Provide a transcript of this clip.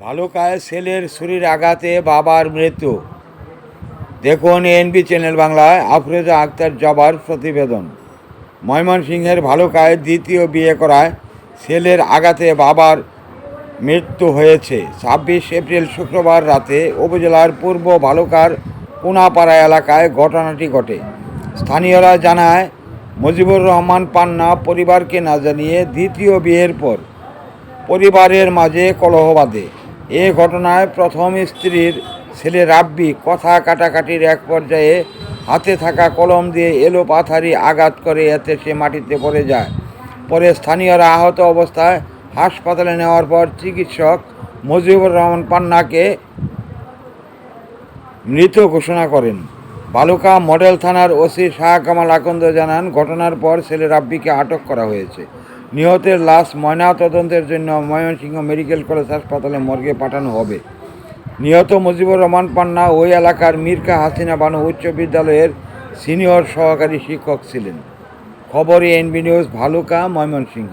ভালুকায় ছেলের শরীর আঘাতে বাবার মৃত্যু। দেখুন এনবি চ্যানেল বাংলায় আফরোজা আক্তার জবার প্রতিবেদন। ময়মনসিংহের ভালুকায় দ্বিতীয় বিয়ে করায় ছেলের আঘাতে বাবার মৃত্যু হয়েছে। ছাব্বিশ এপ্রিল শুক্রবার রাতে উপজেলার পূর্ব ভালুকার কোনাপাড়া এলাকায় ঘটনাটি ঘটে। স্থানীয়রা জানায়, মুজিবুর রহমান পান্না পরিবারকে না জানিয়ে দ্বিতীয় বিয়ের পর পরিবারের মাঝে কলহ বাঁধে। এ ঘটনায় প্রথম স্ত্রীর ছেলে রাব্বি কথা কাটাকাটির এক পর্যায়ে হাতে থাকা কলম দিয়ে এলো পাথারি আঘাত করে, এতে সে মাটিতে পড়ে যায়। পরে স্থানীয়রা আহত অবস্থায় হাসপাতালে নেওয়ার পর চিকিৎসক মজিবুর রহমান পান্নাকে মৃত ঘোষণা করেন। বালুকা মডেল থানার ওসি শাহ কামাল আকন্দ জানান, ঘটনার পর ছেলে রাব্বিকে আটক করা হয়েছে। নিহতের লাশ ময়নাতদন্তের জন্য ময়মনসিংহ মেডিকেল কলেজ হাসপাতালে মর্গে পাঠানো হবে। নিহত মুজিবুর রহমান পান্না ওই এলাকার মির্কা হাসিনা বানু উচ্চ বিদ্যালয়ের সিনিয়র সহকারী শিক্ষক ছিলেন। খবরে এনবি নিউজ, ভালুকা, ময়মনসিংহ।